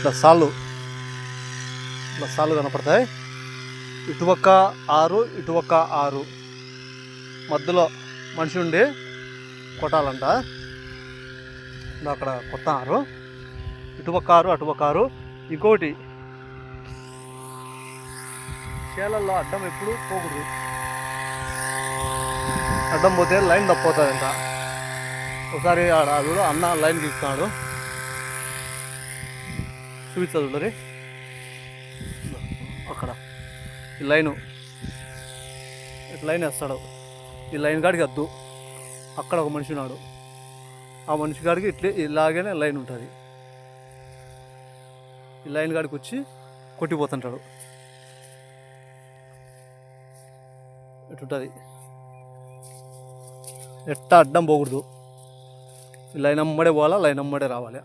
ఇట్లా సాళ్ళు. ఇట్లా సాళ్ళు కనపడతాయి. ఇటువక్క ఆరు ఇటువక్క ఆరు. మధ్యలో మనిషి ఉండి కొట్టాలంట. అక్కడ కొత్త ఆరు. ఇటుపక్క ఆరు అటుపక్క ఆరు. ఇంకోటి చేలల్లో అడ్డం ఎప్పుడు పోకూడదు. అడ్డం పోతే లైన్ తప్పిపోతుందంట ఒకసారి ఆడ కూడా అన్న లైన్ గీస్తున్నాడు. చూపిస్తుంది చూడరి అక్కడ. ఈ లైను. లైన్ వేస్తాడు. ఈ లైన్ కాడికి వద్దు. అక్కడ ఒక మనిషి ఉన్నాడు. ఆ మనిషి కాడికి ఇట్లే ఇలాగనే లైన్ ఉంటుంది. ఈ లైన్ కాడికి వచ్చి కొట్టిపోతుంటాడు. ఇటుంటుంది ఎట్టా అడ్డం పోకూడదు. ఈ లైన్ అమ్మడే పోవాలా? లైన్ అమ్మడే రావాలి?